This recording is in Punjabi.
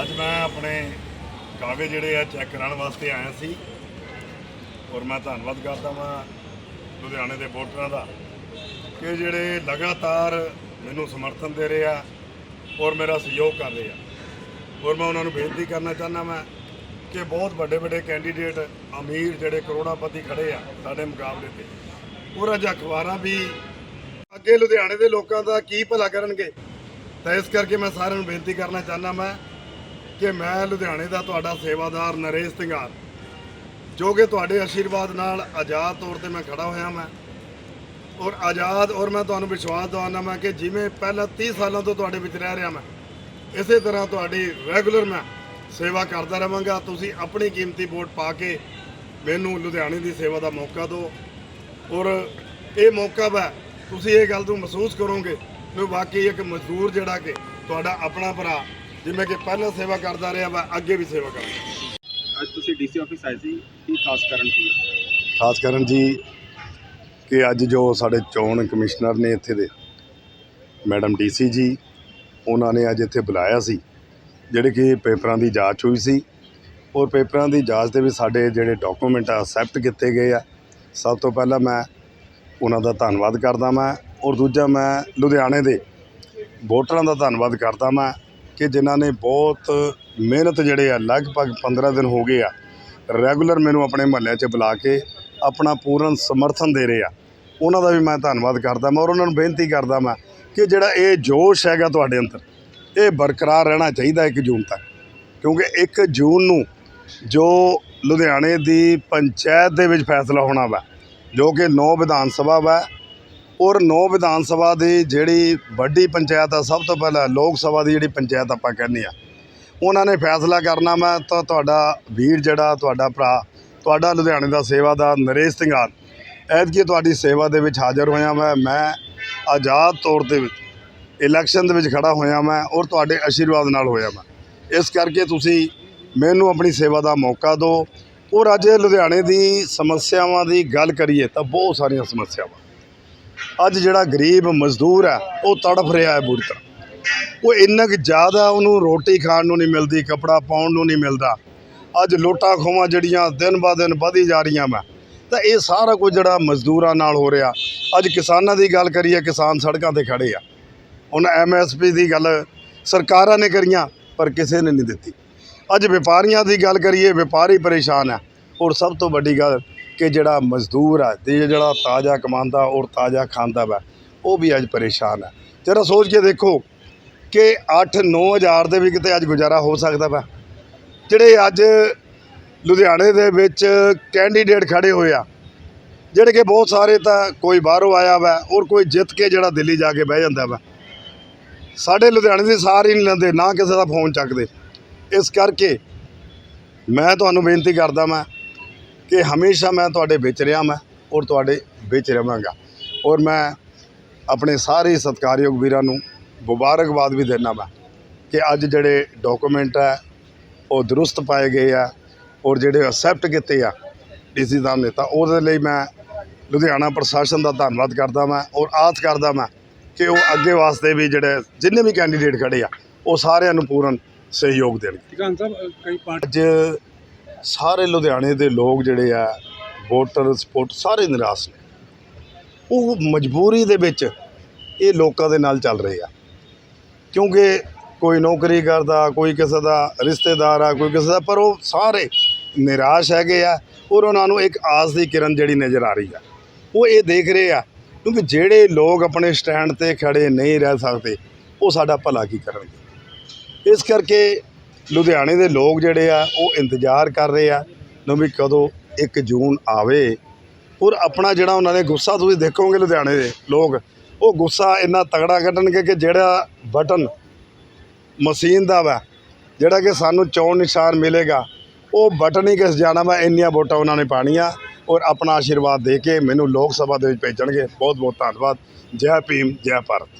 ਅੱਜ ਮੈਂ ਆਪਣੇ ਕਾਗਜ਼ ਜਿਹੜੇ ਆ ਚੈੱਕ ਕਰਾਉਣ ਵਾਸਤੇ ਆਇਆ ਸੀ ਔਰ ਮੈਂ ਧੰਨਵਾਦ ਕਰਦਾ ਵਾਂ ਲੁਧਿਆਣੇ ਦੇ ਵੋਟਰਾਂ ਦਾ ਕਿ ਜਿਹੜੇ ਲਗਾਤਾਰ ਮੈਨੂੰ ਸਮਰਥਨ ਦੇ ਰਹੇ ਆ ਔਰ ਮੇਰਾ ਸਹਿਯੋਗ ਕਰ ਰਹੇ ਆ। ਔਰ ਮੈਂ ਉਹਨਾਂ ਨੂੰ ਬੇਨਤੀ ਕਰਨਾ ਚਾਹੁੰਦਾ ਮੈਂ ਕਿ ਬਹੁਤ ਵੱਡੇ ਵੱਡੇ ਕੈਂਡੀਡੇਟ ਅਮੀਰ ਜਿਹੜੇ ਕਰੋੜਾਪਤੀ ਖੜੇ ਆ ਸਾਡੇ ਮੁਕਾਬਲੇ ਤੇ। ਔਰ ਅੱਜ ਅਖਬਾਰਾਂ ਵੀ ਅੱਗੇ ਲੁਧਿਆਣੇ ਦੇ ਲੋਕਾਂ ਦਾ ਕੀ ਭਲਾ ਕਰਨਗੇ, ਤਾਂ ਇਸ ਕਰਕੇ ਮੈਂ ਸਾਰਿਆਂ ਨੂੰ ਬੇਨਤੀ ਕਰਨਾ ਚਾਹੁੰਦਾ ਮੈਂ ਕਿ ਮੈਂ ਲੁਧਿਆਣੇ ਦਾ ਤੁਹਾਡਾ ਸੇਵਾਦਾਰ ਨਰੇਸ਼ ਸਿੰਘਾਰ ਜੋ ਕਿ ਤੁਹਾਡੇ ਆਸ਼ੀਰਵਾਦ ਨਾਲ ਆਜ਼ਾਦ ਤੌਰ ਤੇ ਮੈਂ ਖੜਾ ਹੋਇਆ ਮੈਂ। ਔਰ ਆਜ਼ਾਦ, ਔਰ ਮੈਂ ਤੁਹਾਨੂੰ ਵਿਸ਼ਵਾਸ ਦਿਵਾਉਂਦਾ ਮੈਂ ਕਿ ਜਿਵੇਂ ਪਹਿਲਾਂ 30 ਸਾਲਾਂ ਤੋਂ ਤੁਹਾਡੇ ਵਿੱਚ ਰਹਿ ਰਿਹਾ ਮੈਂ, ਇਸੇ ਤਰ੍ਹਾਂ ਤੁਹਾਡੀ ਰੈਗੂਲਰ ਮੈਂ ਸੇਵਾ ਕਰਦਾ ਰਵਾਂਗਾ ਤੁਸੀਂ ਆਪਣੀ ਕੀਮਤੀ ਵੋਟ ਪਾ ਕੇ ਮੈਨੂੰ ਲੁਧਿਆਣੇ ਦੀ ਸੇਵਾ ਦਾ ਮੌਕਾ ਦਿਓ। ਔਰ ਇਹ ਮੌਕਾ ਵਾ, ਤੁਸੀਂ ਇਹ ਗੱਲ ਨੂੰ ਮਹਿਸੂਸ ਕਰੋਗੇ ਕਿ ਬਾਕੀ ਇੱਕ ਮਜ਼ਦੂਰ ਜਿਹੜਾ ਕਿ ਤੁਹਾਡਾ ਆਪਣਾ ਭਰਾ ਜਿਵੇਂ ਕਿ ਪਹਿਲਾਂ ਸੇਵਾ ਕਰਦਾ ਰਿਹਾ ਵਾ ਅੱਗੇ ਵੀ ਸੇਵਾ ਕਰਾਂਗਾ ਅੱਜ ਤੁਸੀਂ ਡੀਸੀ ਆਫਿਸ ਆਏ ਸੀ ਕੀ ਖਾਸ ਕਾਰਨ ਸੀ? ਖਾਸ ਕਰਨ ਜੀ ਕਿ ਅੱਜ ਜੋ ਸਾਡੇ ਚੋਣ ਕਮਿਸ਼ਨਰ ਨੇ ਇੱਥੇ ਦੇ ਮੈਡਮ ਡੀਸੀ ਜੀ ਉਹਨਾਂ ਨੇ ਅੱਜ ਇੱਥੇ ਬੁਲਾਇਆ ਸੀ ਜਿਹੜੇ ਕਿ ਪੇਪਰਾਂ ਦੀ ਜਾਂਚ ਹੋਈ ਸੀ। ਔਰ ਪੇਪਰਾਂ ਦੀ ਜਾਂਚ ਦੇ ਵਿੱਚ ਸਾਡੇ ਜਿਹੜੇ ਡਾਕੂਮੈਂਟ ਆ ਅਸੈਪਟ ਕੀਤੇ ਗਏ ਆ ਸਭ ਤੋਂ ਪਹਿਲਾਂ ਮੈਂ ਉਹਨਾਂ ਦਾ ਧੰਨਵਾਦ ਕਰਦਾ ਮੈਂ ਔਰ ਦੂਜਾ ਮੈਂ ਲੁਧਿਆਣੇ ਦੇ ਵੋਟਰਾਂ ਦਾ ਧੰਨਵਾਦ ਕਰਦਾ ਮੈਂ ਕਿ ਜਿਨ੍ਹਾਂ ਨੇ ਬਹੁਤ ਮਿਹਨਤ ਜਿਹੜੇ ਆ, ਲਗਭਗ 15 ਦਿਨ ਹੋ ਗਏ ਆ, ਰੈਗੂਲਰ ਮੈਨੂੰ ਆਪਣੇ ਮਹੱਲਿਆਂ 'ਚ ਬੁਲਾ ਕੇ ਆਪਣਾ ਪੂਰਨ ਸਮਰਥਨ ਦੇ ਰਹੇ ਆ। ਉਹਨਾਂ ਦਾ ਵੀ ਮੈਂ ਧੰਨਵਾਦ ਕਰਦਾ ਮੈਂ ਔਰ ਉਹਨਾਂ ਨੂੰ ਬੇਨਤੀ ਕਰਦਾ ਮੈਂ ਕਿ ਜਿਹੜਾ ਇਹ ਜੋਸ਼ ਹੈਗਾ ਤੁਹਾਡੇ ਅੰਦਰ, ਇਹ ਬਰਕਰਾਰ ਰਹਿਣਾ ਚਾਹੀਦਾ 1 ਜੂਨ ਤੱਕ। ਕਿਉਂਕਿ 1 ਜੂਨ ਨੂੰ ਜੋ ਲੁਧਿਆਣੇ ਦੀ ਪੰਚਾਇਤ ਦੇ ਵਿੱਚ ਫੈਸਲਾ ਹੋਣਾ ਵਾ, ਜੋ ਕਿ 9 ਵਿਧਾਨ ਸਭਾ ਵਾ ਔਰ ਨੌ ਵਿਧਾਨ ਸਭਾ ਦੀ ਜਿਹੜੀ ਵੱਡੀ ਪੰਚਾਇਤ ਆ, ਸਭ ਤੋਂ ਪਹਿਲਾਂ ਲੋਕ ਸਭਾ ਦੀ ਜਿਹੜੀ ਪੰਚਾਇਤ ਆਪਾਂ ਕਹਿੰਦੇ ਆ। ਉਹਨਾਂ ਨੇ ਫੈਸਲਾ ਕਰਨਾ ਮੈਂ ਤਾਂ ਤੁਹਾਡਾ ਵੀਰ ਜਿਹੜਾ, ਤੁਹਾਡਾ ਭਰਾ, ਤੁਹਾਡਾ ਲੁਧਿਆਣੇ ਦਾ ਸੇਵਾਦਾਰ ਨਰੇਸ਼ ਸਿੰਘਾਲ ਐਤਕੀ ਤੁਹਾਡੀ ਸੇਵਾ ਦੇ ਵਿੱਚ ਹਾਜ਼ਰ ਹੋਇਆ ਮੈਂ ਮੈਂ ਆਜ਼ਾਦ ਤੌਰ ਤੇ ਇਲੈਕਸ਼ਨ ਦੇ ਵਿੱਚ ਖੜਾ ਹੋਇਆ ਮੈਂ ਔਰ ਤੁਹਾਡੇ ਆਸ਼ੀਰਵਾਦ ਨਾਲ ਹੋਇਆ ਮੈਂ ਇਸ ਕਰਕੇ ਤੁਸੀਂ ਮੈਨੂੰ ਆਪਣੀ ਸੇਵਾ ਦਾ ਮੌਕਾ ਦਿਓ। ਔਰ ਅੱਜ ਲੁਧਿਆਣੇ ਦੀ ਸਮੱਸਿਆਵਾਂ ਦੀ ਗੱਲ ਕਰੀਏ ਤਾਂ ਬਹੁਤ ਸਾਰੀਆਂ ਸਮੱਸਿਆਵਾਂ। ਅੱਜ ਜਿਹੜਾ ਗਰੀਬ ਮਜ਼ਦੂਰ ਹੈ, ਉਹ ਤੜਫ ਰਿਹਾ ਹੈ ਬੁਰੀ ਤਰ੍ਹਾਂ। ਉਹ ਇੰਨਾ ਕੁ ਜ਼ਿਆਦਾ ਉਹਨੂੰ ਰੋਟੀ ਖਾਣ ਨੂੰ ਨਹੀਂ ਮਿਲਦੀ, ਕੱਪੜਾ ਪਾਉਣ ਨੂੰ ਨਹੀਂ ਮਿਲਦਾ। ਅੱਜ ਲੋਟਾਂ ਖੋਵਾਂ ਜਿਹੜੀਆਂ ਦਿਨ ਬਾ ਦਿਨ ਵਧੀ ਜਾ ਰਹੀਆਂ ਵਾ। ਤਾਂ ਇਹ ਸਾਰਾ ਕੁਝ ਜਿਹੜਾ ਮਜ਼ਦੂਰਾਂ ਨਾਲ ਹੋ ਰਿਹਾ। ਅੱਜ ਕਿਸਾਨਾਂ ਦੀ ਗੱਲ ਕਰੀਏ, ਕਿਸਾਨ ਸੜਕਾਂ ਤੇ ਖੜੇ ਆ। ਹੁਣ ਐਮਐਸਪੀ ਦੀ ਗੱਲ ਸਰਕਾਰਾਂ ਨੇ ਕਰੀਆਂ, ਪਰ ਕਿਸੇ ਨੇ ਨਹੀਂ ਦਿੱਤੀ। ਅੱਜ ਵਪਾਰੀਆਂ ਦੀ ਗੱਲ ਕਰੀਏ, ਵਪਾਰੀ ਪਰੇਸ਼ਾਨ ਹੈ ਔਰ ਸਭ ਤੋਂ ਵੱਡੀ ਗੱਲ ਕਿ ਜਿਹੜਾ ਮਜ਼ਦੂਰ ਆ, ਤੇ ਜਿਹੜਾ ਤਾਜ਼ਾ ਕਮਾਉਂਦਾ ਔਰ ਤਾਜ਼ਾ ਖਾਂਦਾ ਵਾ, ਉਹ ਵੀ ਅੱਜ ਪਰੇਸ਼ਾਨ ਹੈ ਜਰਾ ਸੋਚ ਕੇ ਦੇਖੋ ਕਿ 8-9 ਹਜ਼ਾਰ ਦੇ ਵੀ ਕਿਤੇ ਅੱਜ ਗੁਜ਼ਾਰਾ ਹੋ ਸਕਦਾ ਵਾ। ਜਿਹੜੇ ਅੱਜ ਲੁਧਿਆਣੇ ਦੇ ਵਿੱਚ ਕੈਂਡੀਡੇਟ ਖੜੇ ਹੋਏ ਆ, ਜਿਹੜੇ ਕਿ ਬਹੁਤ ਸਾਰੇ ਤਾਂ ਕੋਈ ਬਾਹਰੋਂ ਆਇਆ ਵਾ ਔਰ ਕੋਈ ਜਿੱਤ ਕੇ ਜਿਹੜਾ ਦਿੱਲੀ ਜਾ ਕੇ ਬਹਿ ਜਾਂਦਾ ਵਾ। ਸਾਡੇ ਲੁਧਿਆਣੇ ਦੀ ਸਾਰੇ ਨਹੀਂ ਲੈਂਦੇ, ਨਾ ਕਿਸੇ ਦਾ ਫੋਨ ਚੱਕਦੇ। ਇਸ ਕਰਕੇ ਮੈਂ ਤੁਹਾਨੂੰ ਬੇਨਤੀ ਕਰਦਾ ਮੈਂ ਕਿ ਹਮੇਸ਼ਾ ਮੈਂ ਤੁਹਾਡੇ ਵਿੱਚ ਰਿਹਾ ਮੈਂ ਔਰ ਤੁਹਾਡੇ ਵਿੱਚ ਰਵਾਂਗਾ। ਔਰ ਮੈਂ ਆਪਣੇ ਸਾਰੇ ਸਤਿਕਾਰਯੋਗ ਵੀਰਾਂ ਨੂੰ ਮੁਬਾਰਕਬਾਦ ਵੀ ਦਿੰਦਾ ਮੈਂ ਕਿ ਅੱਜ ਜਿਹੜੇ ਡਾਕੂਮੈਂਟ ਹੈ ਉਹ ਦਰੁਸਤ ਪਾਏ ਗਏ ਆ ਔਰ ਜਿਹੜੇ ਅਸੈਪਟ ਕੀਤੇ ਆ ਡੀਸੀ ਸਾਹਿਬ ਨੇ ਤਾਂ ਉਹਦੇ ਲਈ ਮੈਂ ਲੁਧਿਆਣਾ ਪ੍ਰਸ਼ਾਸਨ ਦਾ ਧੰਨਵਾਦ ਕਰਦਾ ਮੈਂ ਔਰ ਆਸ ਕਰਦਾ ਮੈਂ ਕਿ ਉਹ ਅੱਗੇ ਵਾਸਤੇ ਵੀ ਜਿਹੜੇ ਜਿੰਨੇ ਵੀ ਕੈਂਡੀਡੇਟ ਖੜੇ ਆ ਉਹ ਸਾਰਿਆਂ ਨੂੰ ਪੂਰਨ ਸਹਿਯੋਗ ਦੇਣਗੇ ਅੱਜ ਸਾਰੇ ਲੁਧਿਆਣੇ ਦੇ ਲੋਕ ਜਿਹੜੇ ਆ, ਵੋਟਰ, ਸਪੋਰਟ ਸਾਰੇ ਨਿਰਾਸ਼ ਨੇ। ਉਹ ਮਜਬੂਰੀ ਦੇ ਵਿੱਚ ਇਹ ਲੋਕਾਂ ਦੇ ਨਾਲ ਚੱਲ ਰਹੇ ਆ। ਕਿਉਂਕਿ ਕੋਈ ਨੌਕਰੀ ਕਰਦਾ, ਕੋਈ ਕਿਸੇ ਦਾ ਰਿਸ਼ਤੇਦਾਰ ਆ, ਕੋਈ ਕਿਸੇ ਦਾ, ਪਰ ਉਹ ਸਾਰੇ ਨਿਰਾਸ਼ ਹੈਗੇ ਆ ਔਰ ਉਹਨਾਂ ਨੂੰ ਇੱਕ ਆਸ ਦੀ ਕਿਰਨ ਜਿਹੜੀ ਨਜ਼ਰ ਆ ਰਹੀ ਆ। ਉਹ ਇਹ ਦੇਖ ਰਹੇ ਆ, ਕਿਉਂਕਿ ਜਿਹੜੇ ਲੋਕ ਆਪਣੇ ਸਟੈਂਡ ਤੇ ਖੜੇ ਨਹੀਂ ਰਹਿ ਸਕਦੇ, ਉਹ ਸਾਡਾ ਭਲਾ ਕੀ ਕਰਨਗੇ। ਇਸ ਕਰਕੇ ਲੁਧਿਆਣੇ ਦੇ ਲੋਕ ਜਿਹੜੇ ਆ, ਉਹ ਇੰਤਜ਼ਾਰ ਕਰ ਰਹੇ ਆ ਨੂੰ ਵੀ ਕਦੋਂ 1 ਜੂਨ ਆਵੇ। ਔਰ ਆਪਣਾ ਜਿਹੜਾ ਉਹਨਾਂ ਨੇ ਗੁੱਸਾ ਤੁਸੀਂ ਦੇਖੋਗੇ ਲੁਧਿਆਣੇ ਦੇ ਲੋਕ, ਉਹ ਗੁੱਸਾ ਇੰਨਾ ਤਗੜਾ ਕੱਢਣਗੇ ਕਿ ਜਿਹੜਾ ਬਟਨ ਮਸ਼ੀਨ ਦਾ ਵਾ, ਜਿਹੜਾ ਕਿ ਸਾਨੂੰ ਚੋਣ ਨਿਸ਼ਾਨ ਮਿਲੇਗਾ, ਉਹ ਬਟਨ ਹੀ ਕਿਸ ਜਾਣਾ ਵਾ, ਇੰਨੀਆਂ ਵੋਟਾਂ ਉਹਨਾਂ ਨੇ ਪਾਣੀਆਂ ਔਰ ਆਪਣਾ ਆਸ਼ੀਰਵਾਦ ਦੇ ਕੇ ਮੈਨੂੰ ਲੋਕ ਸਭਾ ਦੇ ਵਿੱਚ ਭੇਜਣਗੇ। ਬਹੁਤ ਬਹੁਤ ਧੰਨਵਾਦ। ਜੈ ਭੀਮ, ਜੈ ਭਾਰਤ।